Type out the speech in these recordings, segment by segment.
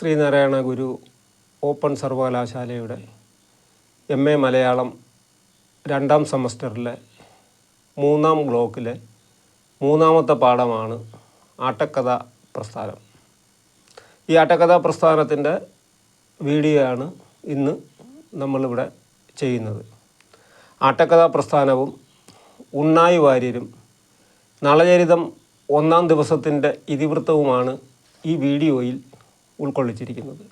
Sreenarayana Guru open സർവകലാശാലയുടെ M A Malayalam രണ്ടാം സെമസ്റ്ററിലെ മൂന്നാം ബ്ലോക്കിലെ മൂന്നാമത്തെ പാഠമാണ് ആട്ടക്കഥ പ്രസ്ഥാനം. ഈ ആട്ടക്കഥ പ്രസ്ഥാനത്തിന്റെ വീഡിയോ ആണ് ഇന്ന് നമ്മളിവിടെ ചെയ്യുന്നത്. ആട്ടക്കഥ പ്രസ്ഥാനവും ഉണ്ണായി വാര്യരും നളചരിതം ഒന്നാം ദിവസത്തിന്റെ ഇതിവൃത്തവുമാണ് ഈ വീഡിയോയിൽ ഉൾക്കൊള്ളിച്ചിരിക്കുന്നത്.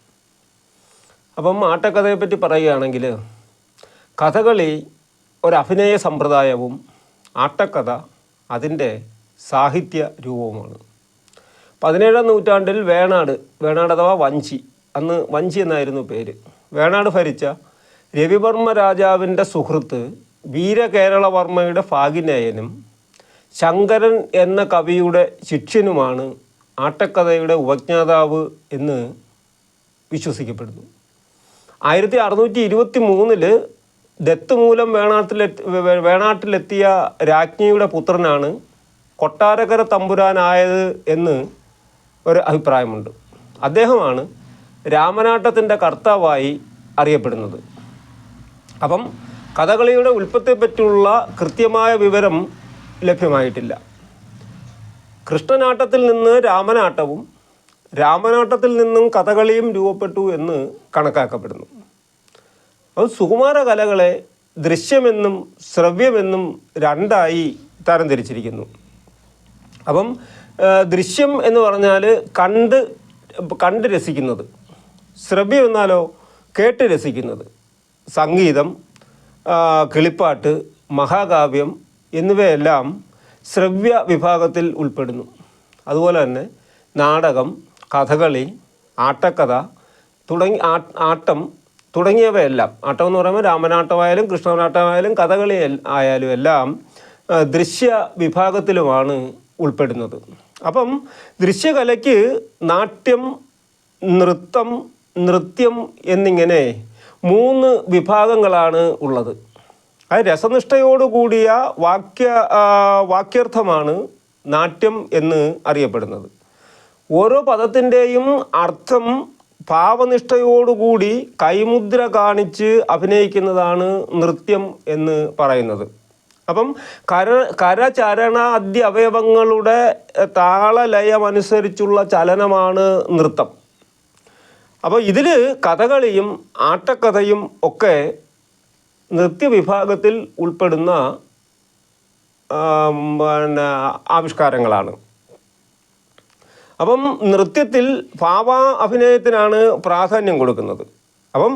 അപ്പം ആട്ടക്കഥയെപ്പറ്റി പറയുകയാണെങ്കിൽ കഥകളി ഒരഭിനയ സമ്പ്രദായവും ആട്ടക്കഥ അതിന്റെ സാഹിത്യ രൂപവുമാണ്. പതിനേഴാം നൂറ്റാണ്ടിൽ വേണാട് വേണാട് അഥവാ വഞ്ചി അന്ന് വഞ്ചി എന്നായിരുന്നു പേര്. വേണാട് ഭരിച്ച രവിവർമ്മ രാജാവിന്റെ സുഹൃത്ത് വീരകേരളവർമ്മയുടെ ഭാഗിനേയനും ശങ്കരൻ എന്ന കവിയുടെ ശിഷ്യനുമാണ് ആട്ടക്കഥയുടെ ഉപജ്ഞാതാവ് എന്ന് വിശ്വസിക്കപ്പെടുന്നു. ആയിരത്തി അറുന്നൂറ്റി ഇരുപത്തി മൂന്നിൽ ദത്ത് മൂലം വേണാട്ടിലെ വേണാട്ടിലെത്തിയ രാജ്ഞിയുടെ പുത്രനാണ് കൊട്ടാരക്കര തമ്പുരാനായത് എന്ന് ഒരു അഭിപ്രായമുണ്ട്. അദ്ദേഹമാണ് രാമനാട്ടത്തിന്റെ കർത്താവായി അറിയപ്പെടുന്നത്. അപ്പം കഥകളിയുടെ ഉൽപ്പത്തിയെപ്പറ്റിയുള്ള കൃത്യമായ വിവരം ലഭ്യമായിട്ടില്ല. കൃഷ്ണനാട്ടത്തിൽ നിന്ന് രാമനാട്ടവും രാമനാട്ടത്തിൽ നിന്നും കഥകളിയും രൂപപ്പെട്ടു എന്ന് കണക്കാക്കപ്പെടുന്നു. അത് സുകുമാര കലകളെ ദൃശ്യമെന്നും ശ്രവ്യമെന്നും രണ്ടായി തരംതിരിച്ചിരിക്കുന്നു. അപ്പം ദൃശ്യം എന്ന് പറഞ്ഞാൽ കണ്ട് കണ്ട് രസിക്കുന്നത് ശ്രവ്യം എന്നാലോ കേട്ട് രസിക്കുന്നത് സംഗീതം കിളിപ്പാട്ട് മഹാകാവ്യം എന്നിവയെല്ലാം ശ്രവ്യ വിഭാഗത്തിൽ ഉൾപ്പെടുന്നു. അതുപോലെ തന്നെ നാടകം കഥകളി ആട്ടക്കഥ തുടങ്ങി ആട്ടം തുടങ്ങിയവയെല്ലാം ആട്ടം എന്ന് പറയുമ്പോൾ രാമനാട്ടമായാലും കൃഷ്ണനാട്ടമായാലും കഥകളി ആയാലും എല്ലാം ദൃശ്യ വിഭാഗത്തിലുമാണ് ഉൾപ്പെടുന്നത്. അപ്പം ദൃശ്യകലയ്ക്ക് നാട്യം നൃത്തം നൃത്യം എന്നിങ്ങനെ മൂന്ന് വിഭാഗങ്ങളാണ് ഉള്ളത്. അത് രസനിഷ്ഠയോടുകൂടിയ വാക്യ വാക്യർത്ഥമാണ് നാട്യം എന്ന് അറിയപ്പെടുന്നത്. ഓരോ പദത്തിന്റെയും അർത്ഥം ഭാവനിഷ്ഠയോടുകൂടി കൈമുദ്ര കാണിച്ച് അഭിനയിക്കുന്നതാണ് നൃത്യം എന്ന് പറയുന്നത്. അപ്പം കര കരചരണാദ്യ അവയവങ്ങളുടെ താളലയമനുസരിച്ചുള്ള ചലനമാണ് നൃത്തം. അപ്പോൾ ഇതിൽ കഥകളിയും ആട്ടക്കഥയും ഒക്കെ നൃത്യവിഭാഗത്തിൽ ഉൾപ്പെടുന്ന പിന്നെ ആവിഷ്കാരങ്ങളാണ്. അപ്പം നൃത്യത്തിൽ ഭാവ അഭിനയത്തിനാണ് പ്രാധാന്യം കൊടുക്കുന്നത്. അപ്പം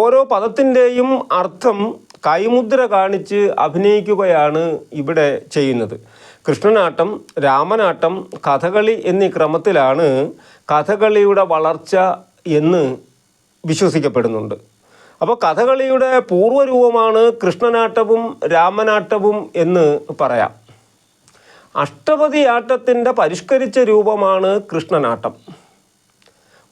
ഓരോ പദത്തിന്റെയും അർത്ഥം കൈമുദ്ര കാണിച്ച് അഭിനയിക്കുകയാണ് ഇവിടെ ചെയ്യുന്നത്. കൃഷ്ണനാട്ടം രാമനാട്ടം കഥകളി എന്നീ ക്രമത്തിലാണ് കഥകളിയുടെ വളർച്ച എന്ന് വിശ്വസിക്കപ്പെടുന്നുണ്ട്. അപ്പോൾ കഥകളിയുടെ പൂർവരൂപമാണ് കൃഷ്ണനാട്ടവും രാമനാട്ടവും എന്ന് പറയാം. അഷ്ടപതി അഷ്ടപതിയാട്ടത്തിന്റെ പരിഷ്കരിച്ച രൂപമാണ് കൃഷ്ണനാട്ടം.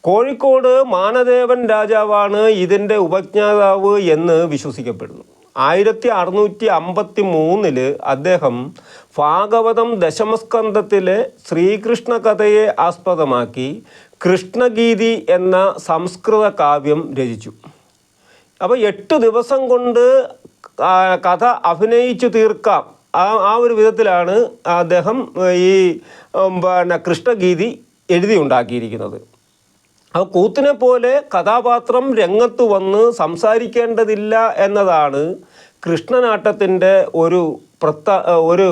കോഴിക്കോട് മാനദേവൻ രാജാവാണ് ഇതിന്റെ ഉപജ്ഞാതാവ് എന്ന് വിശ്വസിക്കപ്പെടുന്നു. ആയിരത്തി അറുന്നൂറ്റി അമ്പത്തി മൂന്നിൽ അദ്ദേഹം ഭാഗവതം ദശമസ്കന്ധത്തിലെ ശ്രീകൃഷ്ണ കഥയെ ആസ്പദമാക്കി കൃഷ്ണഗീതി എന്ന സംസ്കൃത കാവ്യം രചിച്ചു. അപ്പോൾ എട്ട് ദിവസം കൊണ്ട് കഥ അഭിനയിച്ചു തീർക്കാം. ആ ആ ഒരു വിധത്തിലാണ് അദ്ദേഹം ഈ പിന്നെ കൃഷ്ണഗീതി എഴുതി ഉണ്ടാക്കിയിരിക്കുന്നത് അപ്പോൾ കൂത്തിനെ പോലെ കഥാപാത്രം രംഗത്ത് വന്ന് സംസാരിക്കേണ്ടതില്ല എന്നതാണ് കൃഷ്ണനാട്ടത്തിന്റെ ഒരു പ്രത്ത ഒരു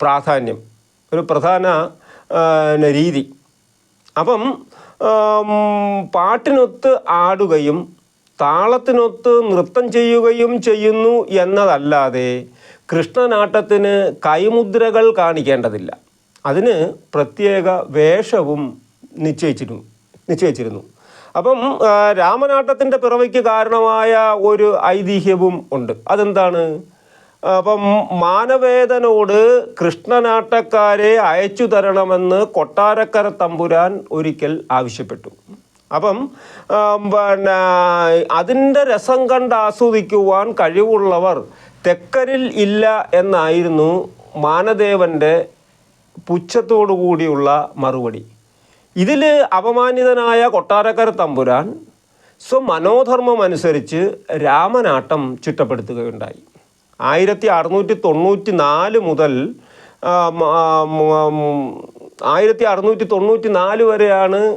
പ്രാധാന്യം ഒരു പ്രധാന രീതി. അപ്പം പാട്ടിനൊത്ത് ആടുകയും താളത്തിനൊത്ത് നൃത്തം ചെയ്യുകയും ചെയ്യുന്നു എന്നതല്ലാതെ കൃഷ്ണനാട്ടത്തിന് കൈമുദ്രകൾ കാണിക്കേണ്ടതില്ല. അതിന് പ്രത്യേക വേഷവും നിശ്ചയിച്ചിരുന്നു നിശ്ചയിച്ചിരുന്നു. അപ്പം രാമനാട്ടത്തിന്റെ പിറവിക്ക് കാരണമായ ഒരു ഐതിഹ്യവും ഉണ്ട്. അതെന്താണ്? അപ്പം മാനവേദനോട് കൃഷ്ണനാട്ടക്കാരെ അയച്ചു തരണമെന്ന് കൊട്ടാരക്കര തമ്പുരാൻ ഒരിക്കൽ ആവശ്യപ്പെട്ടു. അപ്പം പിന്നെ അതിന്റെ രസം കണ്ട് ആസ്വദിക്കുവാൻ കഴിവുള്ളവർ തെക്കരിൽ ഇല്ല എന്നായിരുന്നു മാനദേവന്റെ പുച്ഛത്തോടു കൂടിയുള്ള മറുപടി. ഇതിൽ അപമാനിതനായ കൊട്ടാരക്കര തമ്പുരാൻ സ്വമനോധർമ്മം അനുസരിച്ച് രാമനാട്ടം ചിട്ടപ്പെടുത്തുകയുണ്ടായി ആയിരത്തി അറുന്നൂറ്റി തൊണ്ണൂറ്റി നാല് മുതൽ ആയിരത്തി അറുന്നൂറ്റി തൊണ്ണൂറ്റി നാല് വരെയാണ്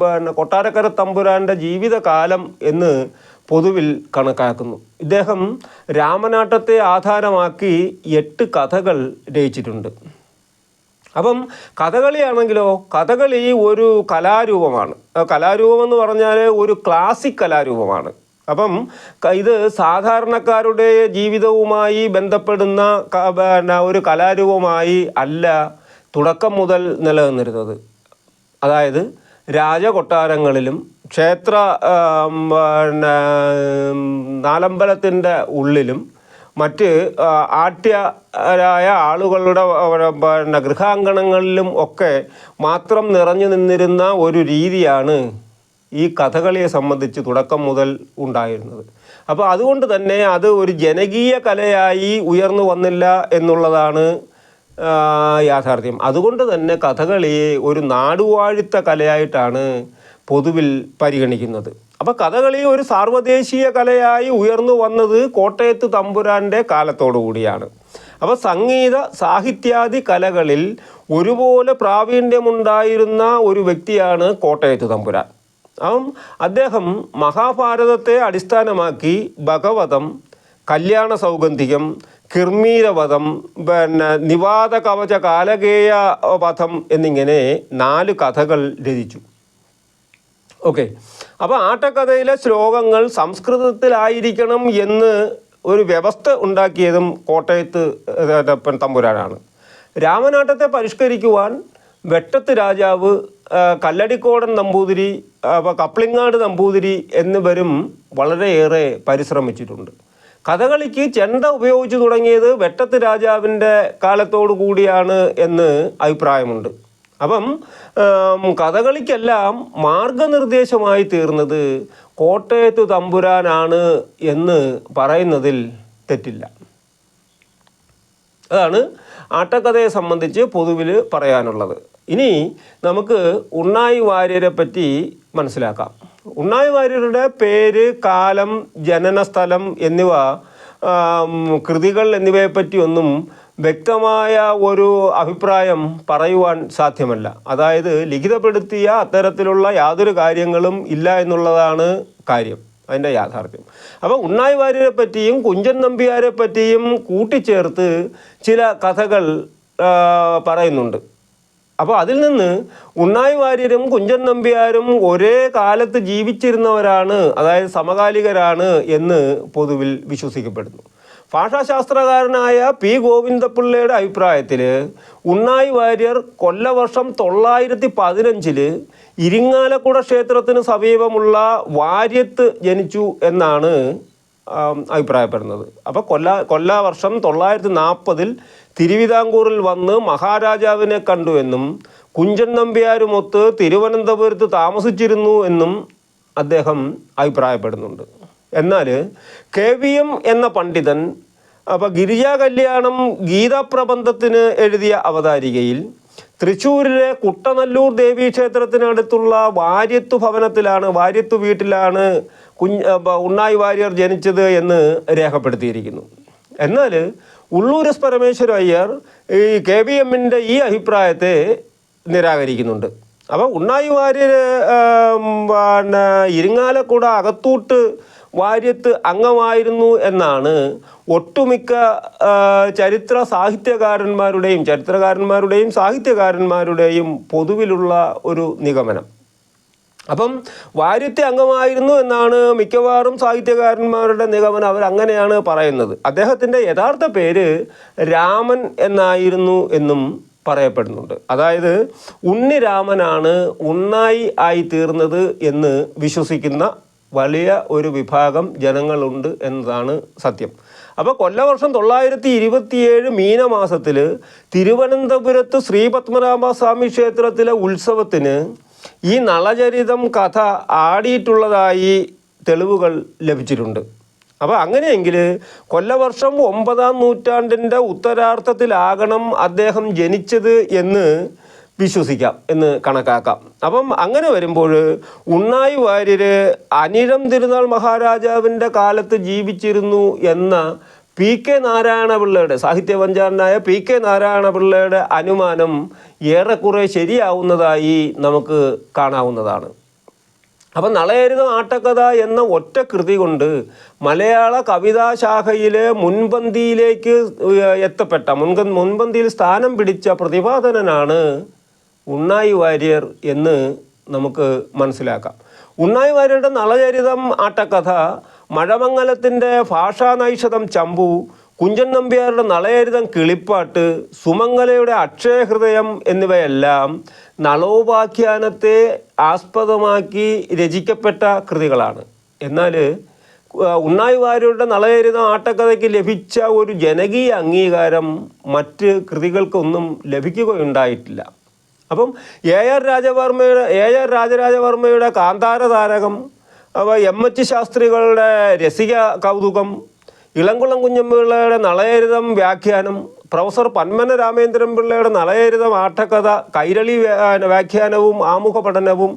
പിന്നെ കൊട്ടാരക്കര തമ്പുരാന്റെ ജീവിതകാലം എന്ന് പൊതുവിൽ കണക്കാക്കുന്നു. ഇദ്ദേഹം രാമനാട്ടത്തെ ആധാരമാക്കി എട്ട് കഥകൾ രചിച്ചിട്ടുണ്ട്. അപ്പം കഥകളിയാണെങ്കിലോ കഥകളി ഒരു കലാരൂപമാണ്. കലാരൂപം എന്ന് പറഞ്ഞാൽ ഒരു ക്ലാസിക് കലാരൂപമാണ്. അപ്പം ഇത് സാധാരണക്കാരുടെ ജീവിതവുമായി ബന്ധപ്പെടുന്ന ഒരു കലാരൂപമായി അല്ല തുടക്കം മുതൽ നിലനിന്നിരുന്നത്. അതായത് രാജകൊട്ടാരങ്ങളിലും ക്ഷേത്ര പിന്നെ നാലമ്പലത്തിന്റെ ഉള്ളിലും മറ്റ് ആട്യരായ ആളുകളുടെ പിന്നെ ഗൃഹാങ്കണങ്ങളിലും ഒക്കെ മാത്രം നിറഞ്ഞു നിന്നിരുന്ന ഒരു രീതിയാണ് ഈ കഥകളിയെ സംബന്ധിച്ച് തുടക്കം മുതൽ ഉണ്ടായിരുന്നത്. അപ്പോൾ അതുകൊണ്ട് തന്നെ അത് ഒരു ജനകീയ കലയായി ഉയർന്നു വന്നില്ല എന്നുള്ളതാണ് യാഥാർത്ഥ്യം. അതുകൊണ്ട് തന്നെ കഥകളി ഒരു നാടുവാഴിത്ത കലയായിട്ടാണ് പൊതുവിൽ പരിഗണിക്കുന്നത്. അപ്പോൾ കഥകളി ഒരു സാർവദേശീയ കലയായി ഉയർന്നു വന്നത് കോട്ടയത്ത് തമ്പുരാന്റെ കാലത്തോടു കൂടിയാണ്. അപ്പോൾ സംഗീത സാഹിത്യാദി കലകളിൽ ഒരുപോലെ പ്രാവീണ്യമുണ്ടായിരുന്ന ഒരു വ്യക്തിയാണ് കോട്ടയത്ത് തമ്പുരാൻ. അപ്പം അദ്ദേഹം മഹാഭാരതത്തെ അടിസ്ഥാനമാക്കി ഭഗവതം കല്യാണ സൗഗന്ധികം കിർമീരവധം പിന്നെ നിവാദ കവച കാലകേയ വധം എന്നിങ്ങനെ നാല് കഥകൾ രചിച്ചു. ഓക്കെ. അപ്പോൾ ആട്ടക്കഥയിലെ ശ്ലോകങ്ങൾ സംസ്കൃതത്തിലായിരിക്കണം എന്ന് ഒരു വ്യവസ്ഥ ഉണ്ടാക്കിയതും കോട്ടയത്ത് തമ്പുരാനാണ്. രാമനാട്ടത്തെ പരിഷ്കരിക്കുവാൻ വെട്ടത്ത് രാജാവ് കല്ലടിക്കോടൻ നമ്പൂതിരി കപ്ലിങ്ങാട് നമ്പൂതിരി എന്നിവരും വളരെയേറെ പരിശ്രമിച്ചിട്ടുണ്ട്. കഥകളിക്ക് ചെണ്ട ഉപയോഗിച്ചു തുടങ്ങിയത് വെട്ടത്ത് രാജാവിന്റെ കാലത്തോടു കൂടിയാണ് എന്ന് അഭിപ്രായമുണ്ട്. അപ്പം കഥകളിക്കെല്ലാം മാർഗനിർദ്ദേശമായി തീർന്നത് കോട്ടയത്ത് തമ്പുരാനാണ് എന്ന് പറയുന്നതിൽ തെറ്റില്ല. അതാണ് ആട്ടക്കഥയെ സംബന്ധിച്ച് പൊതുവിൽ പറയാനുള്ളത്. ഇനി നമുക്ക് ഉണ്ണായി വാര്യരെ പറ്റി മനസ്സിലാക്കാം. ഉണ്ണായി വാര്യരുടെ പേര് കാലം ജനനസ്ഥലം എന്നിവ കൃതികൾ എന്നിവയെ ഒന്നും വ്യക്തമായ ഒരു അഭിപ്രായം പറയുവാൻ സാധ്യമല്ല. അതായത് ലിഖിതപ്പെടുത്തിയ അത്തരത്തിലുള്ള യാതൊരു കാര്യങ്ങളും ഇല്ല എന്നുള്ളതാണ് കാര്യം അതിന്റെ യാഥാർത്ഥ്യം. അപ്പോൾ ഉണ്ണായി വാര്യരെ പറ്റിയും കുഞ്ചൻ നമ്പ്യാരെ പറ്റിയും കൂട്ടിച്ചേർത്ത് ചില കഥകൾ പറയുന്നുണ്ട്. അപ്പോൾ അതിൽ നിന്ന് ഉണ്ണായി വാര്യരും കുഞ്ചൻ നമ്പ്യാരും ഒരേ കാലത്ത് ജീവിച്ചിരുന്നവരാണ് അതായത് സമകാലികരാണ് എന്ന് പൊതുവിൽ വിശ്വസിക്കപ്പെടുന്നു. ഭാഷാശാസ്ത്രകാരനായ പി ഗോവിന്ദപിള്ളയുടെ അഭിപ്രായത്തിൽ ഉണ്ണായി വാര്യർ കൊല്ലവർഷം തൊള്ളായിരത്തി പതിനഞ്ചിൽ ഇരിങ്ങാലക്കുട ക്ഷേത്രത്തിന് സമീപമുള്ള വാര്യത്ത് ജനിച്ചു എന്നാണ് അഭിപ്രായപ്പെടുന്നത്. അപ്പോൾ കൊല്ല കൊല്ലവർഷം തൊള്ളായിരത്തി നാൽപ്പതിൽ തിരുവിതാംകൂറിൽ വന്ന് മഹാരാജാവിനെ കണ്ടു എന്നും കുഞ്ചൻ നമ്പ്യാരുമൊത്ത് തിരുവനന്തപുരത്ത് താമസിച്ചിരുന്നു എന്നും അദ്ദേഹം അഭിപ്രായപ്പെടുന്നുണ്ട്. എന്നാൽ കെ വി എം എന്ന പണ്ഡിതൻ അപ്പോൾ ഗിരിജാ കല്യാണം ഗീതാപ്രബന്ധത്തിന് എഴുതിയ അവതാരികയിൽ തൃശ്ശൂരിലെ കുട്ടനല്ലൂർ ദേവീ ക്ഷേത്രത്തിനടുത്തുള്ള വാര്യത്തു ഭവനത്തിലാണ് വാര്യത്തു വീട്ടിലാണ് കുഞ്ഞ് ഉണ്ണായി വാര്യർ ജനിച്ചത് എന്ന് രേഖപ്പെടുത്തിയിരിക്കുന്നു. എന്നാൽ ഉള്ളൂർ എസ് പരമേശ്വര അയ്യർ ഈ കെ ബി എമ്മിന്റെ ഈ അഭിപ്രായത്തെ നിരാകരിക്കുന്നുണ്ട്. അപ്പോൾ ഉണ്ണായി വാര്യർ പിന്നെ ഇരിങ്ങാലക്കുട അകത്തൂട്ട് വാര്യത്ത് അംഗമായിരുന്നു എന്നാണ് ഒട്ടുമിക്ക ചരിത്ര സാഹിത്യകാരന്മാരുടെയും ചരിത്രകാരന്മാരുടെയും സാഹിത്യകാരന്മാരുടെയും പൊതുവിലുള്ള ഒരു നിഗമനം. അപ്പം വാര്യത്തെ അംഗമായിരുന്നു എന്നാണ് മിക്കവാറും സാഹിത്യകാരന്മാരുടെ നിഗമനം. അവർ അങ്ങനെയാണ് പറയുന്നത്. അദ്ദേഹത്തിന്റെ യഥാർത്ഥ പേര് രാമൻ എന്നായിരുന്നു എന്നും പറയപ്പെടുന്നുണ്ട്. അതായത് ഉണ്ണിരാമനാണ് ഉണ്ണായി ആയി തീർന്നത് എന്ന് വിശ്വസിക്കുന്ന വലിയ ഒരു വിഭാഗം ജനങ്ങളുണ്ട് എന്നതാണ് സത്യം. അപ്പോൾ കൊല്ലവർഷം തൊള്ളായിരത്തി ഇരുപത്തിയേഴ് മീനമാസത്തിൽ തിരുവനന്തപുരത്ത് ശ്രീ പത്മനാഭസ്വാമി ക്ഷേത്രത്തിലെ ഉത്സവത്തിന് ഈ നളചരിതം കഥ ആടിയിട്ടുള്ളതായി തെളിവുകൾ ലഭിച്ചിട്ടുണ്ട്. അപ്പോൾ അങ്ങനെയെങ്കിൽ കൊല്ലവർഷം ഒമ്പതാം നൂറ്റാണ്ടിന്റെ ഉത്തരാർത്ഥത്തിലാകണം അദ്ദേഹം ജനിച്ചത് എന്ന് വിശ്വസിക്കാം എന്ന് കണക്കാക്കാം. അപ്പം അങ്ങനെ വരുമ്പോൾ ഉണ്ണായി വാര്യർ അനിഴം തിരുനാൾ മഹാരാജാവിന്റെ കാലത്ത് ജീവിച്ചിരുന്നു എന്ന പി കെ നാരായണപിള്ളയുടെ സാഹിത്യപഞ്ചാരനായ പി കെ നാരായണപിള്ളയുടെ അനുമാനം ഏറെക്കുറെ ശരിയാവുന്നതായി നമുക്ക് കാണാവുന്നതാണ്. അപ്പം നളയരുതം ആട്ടക്കഥ എന്ന ഒറ്റ കൃതി കൊണ്ട് മലയാള കവിതാശാഖയിലെ മുൻപന്തിയിലേക്ക് എത്തപ്പെട്ട മുൻക മുൻപന്തിയിൽ സ്ഥാനം പിടിച്ച പ്രതിപാദനനാണ് ഉണ്ണായി വാര്യർ എന്ന് നമുക്ക് മനസ്സിലാക്കാം. ഉണ്ണായി വാര്യരുടെ നളചരിതം ആട്ടക്കഥ മഴമംഗലത്തിന്റെ ഭാഷാനൈഷതം ചമ്പു കുഞ്ചൻ നമ്പ്യാരുടെ നളയരിതം കിളിപ്പാട്ട് സുമംഗലയുടെ അക്ഷയഹൃദയം എന്നിവയെല്ലാം നളോപാഖ്യാനത്തെ ആസ്പദമാക്കി രചിക്കപ്പെട്ട കൃതികളാണ്. എന്നാൽ ഉണ്ണായി വാര്യരുടെ നളയരിതം ആട്ടക്കഥയ്ക്ക് ലഭിച്ച ഒരു ജനകീയ അംഗീകാരം മറ്റ് കൃതികൾക്കൊന്നും ലഭിക്കുകയുണ്ടായിട്ടില്ല. അപ്പം എ ആർ രാജവർമ്മയുടെ എ ആർ രാജരാജവർമ്മയുടെ കാന്താര താരകം അപ്പോൾ എം എച്ച് ശാസ്ത്രികളുടെ രസിക കൗതുകം ഇളംകുളം കുഞ്ഞമ്പിള്ളയുടെ നളയരിതം വ്യാഖ്യാനം പ്രൊഫസർ പന്മന രാമേന്ദ്രൻ പിള്ളയുടെ നളയരിതം ആട്ടക്കഥ കൈരളി വ്യാഖ്യാനവും ആമുഖ പഠനവും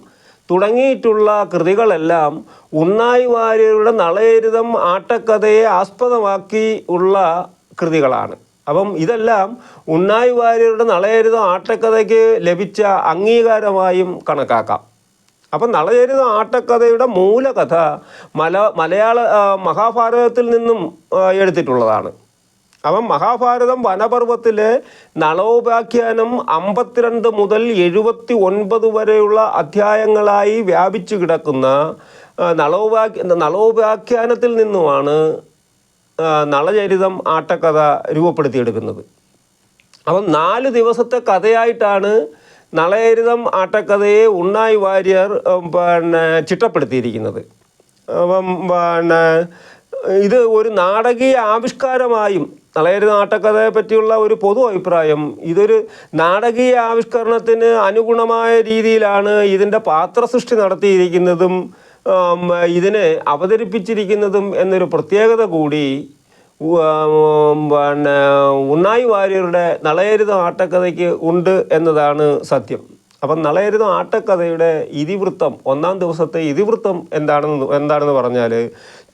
തുടങ്ങിയിട്ടുള്ള കൃതികളെല്ലാം ഉണ്ണായി വാര്യരുടെ നളയരിതം ആട്ടക്കഥയെ ആസ്പദമാക്കി ഉള്ള കൃതികളാണ്. അപ്പം ഇതെല്ലാം ഉണ്ണായി വാര്യരുടെ നളയരിതം ആട്ടക്കഥയ്ക്ക് ലഭിച്ച അംഗീകാരമായും കണക്കാക്കാം. അപ്പം നളചരിത ആട്ടക്കഥയുടെ മൂലകഥ മല മലയാള മഹാഭാരതത്തിൽ നിന്നും എടുത്തിട്ടുള്ളതാണ്. അപ്പം മഹാഭാരതം വനപർവത്തിലെ നളോപാഖ്യാനം അമ്പത്തിരണ്ട് മുതൽ എഴുപത്തി ഒൻപത് വരെയുള്ള അധ്യായങ്ങളായി വ്യാപിച്ചു കിടക്കുന്ന നളോപാഖ്യ നളോപാഖ്യാനത്തിൽ നിന്നുമാണ് നളചരിതം ആട്ടക്കഥ രൂപപ്പെടുത്തിയെടുക്കുന്നത്. അപ്പം നാല് ദിവസത്തെ കഥയായിട്ടാണ് നളയരിതം ആട്ടക്കഥയെ ഉണ്ണായി വാര്യർ പിന്നെ ചിട്ടപ്പെടുത്തിയിരിക്കുന്നത്. അപ്പം പിന്നെ ഇത് ഒരു നാടകീയ ആവിഷ്കാരമായും നളയരിതം ആട്ടക്കഥയെ പറ്റിയുള്ള ഒരു പൊതു അഭിപ്രായം ഇതൊരു നാടകീയ ആവിഷ്കരണത്തിന് അനുഗുണമായ രീതിയിലാണ് ഇതിന്റെ പാത്രസൃഷ്ടി നടത്തിയിരിക്കുന്നതും ഇതിനെ അവതരിപ്പിച്ചിരിക്കുന്നതും എന്നൊരു പ്രത്യേകത കൂടി പിന്നെ ഉണ്ണായി വാര്യരുടെ നളയരുതം ആട്ടക്കഥയ്ക്ക് ഉണ്ട് എന്നതാണ് സത്യം. അപ്പം നളയരുതം ആട്ടക്കഥയുടെ ഇതിവൃത്തം ഒന്നാം ദിവസത്തെ ഇതിവൃത്തം എന്താണെന്ന് എന്താണെന്ന് പറഞ്ഞാൽ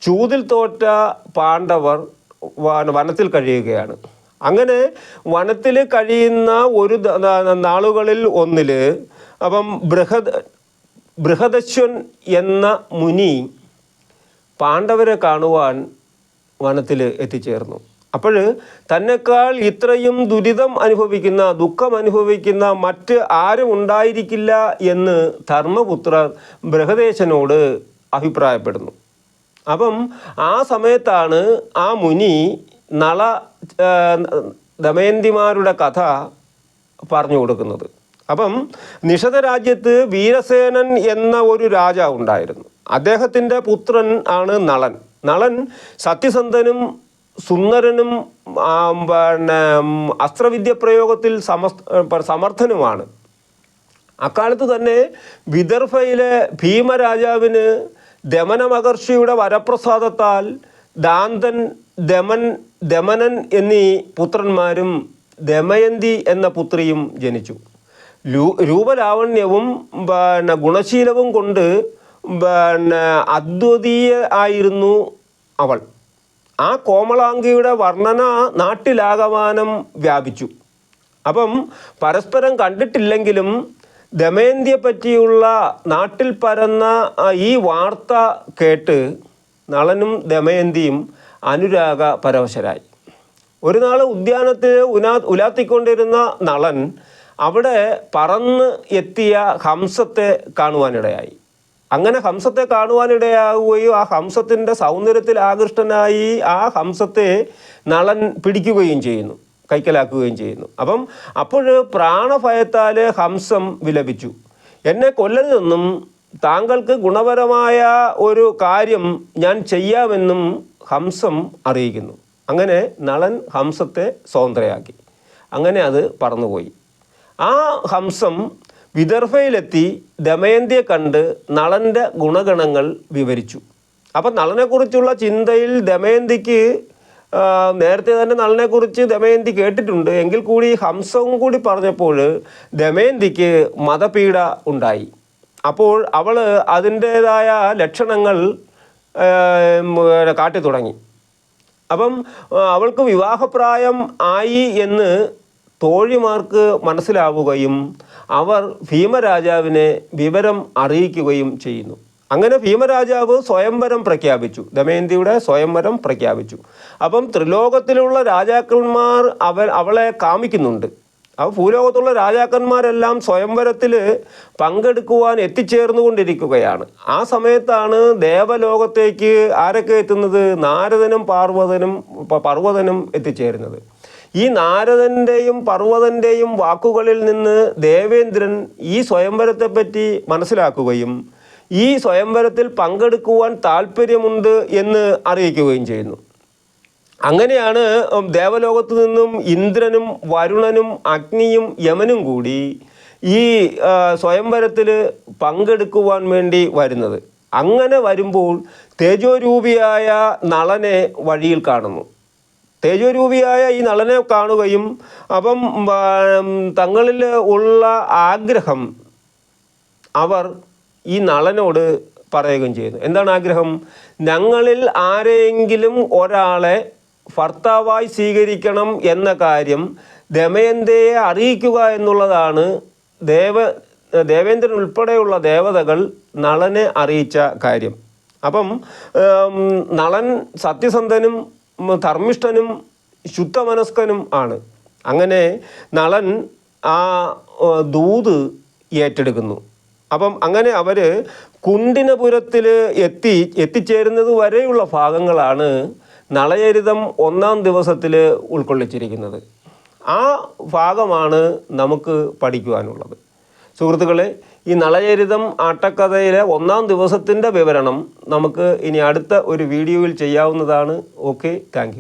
ചൂതിൽ തോറ്റ പാണ്ഡവർ വനത്തിൽ കഴിയുകയാണ്. അങ്ങനെ വനത്തിൽ കഴിയുന്ന ഒരു നാളുകളിൽ ഒന്നിൽ അപ്പം ബൃഹദ് ബൃഹദശ്വൻ എന്ന മുനി പാണ്ഡവരെ കാണുവാൻ വനത്തിൽ എത്തിച്ചേർന്നു. അപ്പോൾ തന്നെക്കാൾ ഇത്രയും ദുരിതം അനുഭവിക്കുന്ന ദുഃഖം അനുഭവിക്കുന്ന മറ്റ് ആരും ഉണ്ടായിരിക്കില്ല എന്ന് ധർമ്മപുത്രർ ബൃഹദേശനോട് അഭിപ്രായപ്പെടുന്നു. അപ്പം ആ സമയത്താണ് ആ മുനി നള ദമയന്തിമാരുടെ കഥ പറഞ്ഞു കൊടുക്കുന്നത്. അപ്പം നിഷധ രാജ്യത്ത് വീരസേനൻ എന്ന ഒരു രാജാവ് ഉണ്ടായിരുന്നു അദ്ദേഹത്തിന്റെ പുത്രൻ ആണ് നളൻ. നളൻ സത്യസന്ധനും സുന്ദരനും പിന്നെ അസ്ത്രവിദ്യ പ്രയോഗത്തിൽ സമസ് സമർത്ഥനുമാണ്. അക്കാലത്ത് തന്നെ വിദർഭയിലെ ഭീമരാജാവിന് ദമന മഹർഷിയുടെ വരപ്രസാദത്താൽ ദാന്തൻ ദമൻ ദമനൻ എന്നീ പുത്രന്മാരും ദമയന്തി എന്ന പുത്രിയും ജനിച്ചു. രൂപലാവണ്യവും പിന്നെ ഗുണശീലവും കൊണ്ട് പിന്നെ അദ്വിതീയ ആയിരുന്നു അവൾ. ആ കോമളാംഗിയുടെ വർണന നാട്ടിലാകമാനം വ്യാപിച്ചു. അപ്പം പരസ്പരം കണ്ടിട്ടില്ലെങ്കിലും ദമയന്തിയെ പറ്റിയുള്ള നാട്ടിൽ പരന്ന ഈ വാർത്ത കേട്ട് നളനും ദമയന്തിയും അനുരാഗ പരവശരായി. ഒരു നാൾ ഉദ്യാനത്തിൽ ഉനാ ഉലാത്തിക്കൊണ്ടിരുന്ന നളൻ അവിടെ പറന്ന് എത്തിയ ഹംസത്തെ കാണുവാനിടയായി. അങ്ങനെ ഹംസത്തെ കാണുവാനിടയാവുകയും ആ ഹംസത്തിന്റെ സൗന്ദര്യത്തിൽ ആകൃഷ്ടനായി ആ ഹംസത്തെ നളൻ പിടിക്കുകയും ചെയ്യുന്നു കൈക്കലാക്കുകയും ചെയ്യുന്നു. അപ്പം അപ്പോൾ പ്രാണഭയത്താൽ ഹംസം വിലപിച്ചു. എന്നെ കൊല്ലരുതെന്നും താങ്കൾക്ക് ഗുണപരമായ ഒരു കാര്യം ഞാൻ ചെയ്യാമെന്നും ഹംസം അറിയിക്കുന്നു. അങ്ങനെ നളൻ ഹംസത്തെ സ്വതന്ത്രയാക്കി. അങ്ങനെ അത് പറന്നുപോയി. ആ ഹംസം വിദർഭയിലെത്തി ദമയന്തിയെ കണ്ട് നളന്റെ ഗുണഗണങ്ങൾ വിവരിച്ചു. അപ്പം നളനെക്കുറിച്ചുള്ള ചിന്തയിൽ ദമയന്തിക്ക് നേരത്തെ തന്നെ നളനെക്കുറിച്ച് ദമയന്തി കേട്ടിട്ടുണ്ട്. എങ്കിൽ കൂടി ഹംസവും കൂടി പറഞ്ഞപ്പോൾ ദമയന്തിക്ക് മതപീഡ ഉണ്ടായി. അപ്പോൾ അവൾ അതിന്റേതായ ലക്ഷണങ്ങൾ കാട്ടി തുടങ്ങി അപ്പം അവൾക്ക് വിവാഹപ്രായം ആയി എന്ന് തോഴിമാർക്ക് മനസ്സിലാവുകയും അവർ ഭീമരാജാവിനെ വിവരം അറിയിക്കുകയും ചെയ്യുന്നു. അങ്ങനെ ഭീമരാജാവ് സ്വയംവരം പ്രഖ്യാപിച്ചു. ദമയന്തിയുടെ സ്വയംവരം പ്രഖ്യാപിച്ചു. അപ്പം ത്രിലോകത്തിലുള്ള രാജാക്കന്മാർ അവ അവളെ കാമിക്കുന്നുണ്ട്. അപ്പോൾ ഭൂലോകത്തുള്ള രാജാക്കന്മാരെല്ലാം സ്വയംവരത്തിൽ പങ്കെടുക്കുവാൻ എത്തിച്ചേർന്നുകൊണ്ടിരിക്കുകയാണ്. ആ സമയത്താണ് ദേവലോകത്തേക്ക് ആരൊക്കെ എത്തുന്നത്? നാരദനും പാർവതനും പർവതനും എത്തിച്ചേരുന്നത്. ഈ നാരദന്റെയും പർവതന്റെയും വാക്കുകളിൽ നിന്ന് ദേവേന്ദ്രൻ ഈ സ്വയംവരത്തെപ്പറ്റി മനസ്സിലാക്കുകയും ഈ സ്വയംവരത്തിൽ പങ്കെടുക്കുവാൻ താല്പര്യമുണ്ട് എന്ന് അറിയിക്കുകയും ചെയ്യുന്നു. അങ്ങനെയാണ് ദേവലോകത്തു നിന്നും ഇന്ദ്രനും വരുണനും അഗ്നിയും യമനും കൂടി ഈ സ്വയംവരത്തിൽ പങ്കെടുക്കുവാൻ വേണ്ടി വരുന്നത്. അങ്ങനെ വരുമ്പോൾ തേജോരൂപിയായ നളനെ വഴിയിൽ കാണുന്നു. തേജോരൂപിയായ ഈ നളനെ കാണുകയും അപ്പം തങ്ങളിൽ ഉള്ള ആഗ്രഹം അവർ ഈ നളനോട് പറയുകയും ചെയ്യുന്നു എന്താണ് ആഗ്രഹം? ഞങ്ങളിൽ ആരെയെങ്കിലും ഒരാളെ ഭർത്താവായി സ്വീകരിക്കണം എന്ന കാര്യം ദമയന്തയെ അറിയിക്കുക എന്നുള്ളതാണ് ദേവ ദേവേന്ദ്രൻ ഉൾപ്പെടെയുള്ള ദേവതകൾ നളനെ അറിയിച്ച കാര്യം. അപ്പം നളൻ സത്യസന്ധനും ധർമ്മിഷ്ഠനും ശുദ്ധമനസ്കനും ആണ്. അങ്ങനെ നളൻ ആ ദൂത് ഏറ്റെടുക്കുന്നു. അപ്പം അങ്ങനെ അവർ കുണ്ടിനപുരത്തിൽ എത്തി എത്തിച്ചേരുന്നത് വരെയുള്ള ഭാഗങ്ങളാണ് നളയരിതം ഒന്നാം ദിവസത്തിൽ ഉൾക്കൊള്ളിച്ചിരിക്കുന്നത്. ആ ഭാഗമാണ് നമുക്ക് പഠിക്കുവാനുള്ളത്. സുഹൃത്തുക്കളെ ഈ നളചരിതം ആട്ടക്കഥയിലെ ഒന്നാം ദിവസത്തിന്റെ വിവരണം നമുക്ക് ഇനി അടുത്ത ഒരു വീഡിയോയിൽ ചെയ്യാവുന്നതാണ്. Okay thank